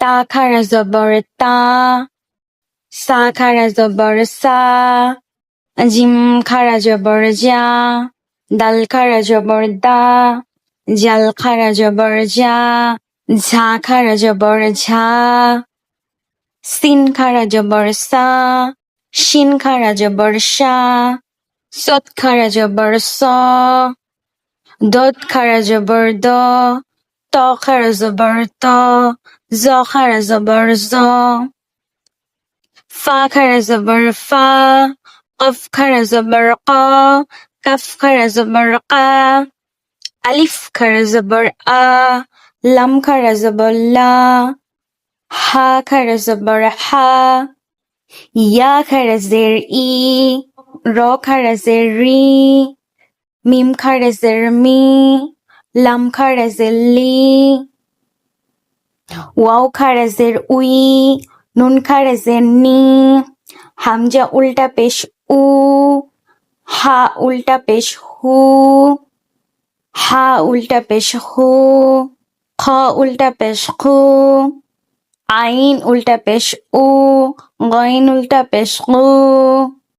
তা খারা জবর তা সা খারা জবর সা জিম খারা জবর যা দাল খারা জবর দা জাল খারা জবর যা ঝা খারা জবর ঝা সিন খারা জবর সা শিন খারা জবর শা সত খারা জবর স দত খারা জবর দ ত খারা জবর ত জ খারা জবর জ ফা খারা জবর ফা কফ খারা জবর ক কাফ খারা জবর কা আলিফ খারা জবর আ লাম খারা জবর লা হা খারা জবর হা ইয়া খারা জের ই র খারা জের রি মিম খারা জের মি লাম খারা জের লি ওয়াও খারা জের উই নুন খারা জের নি হামজা উল্টা পেশ উ হা উল্টা পেশ হু হা উল্টা পেশ হু খ উল্টা পেশ খু আইন উল্টা পেশ উ গইন উল্টা পেশ কু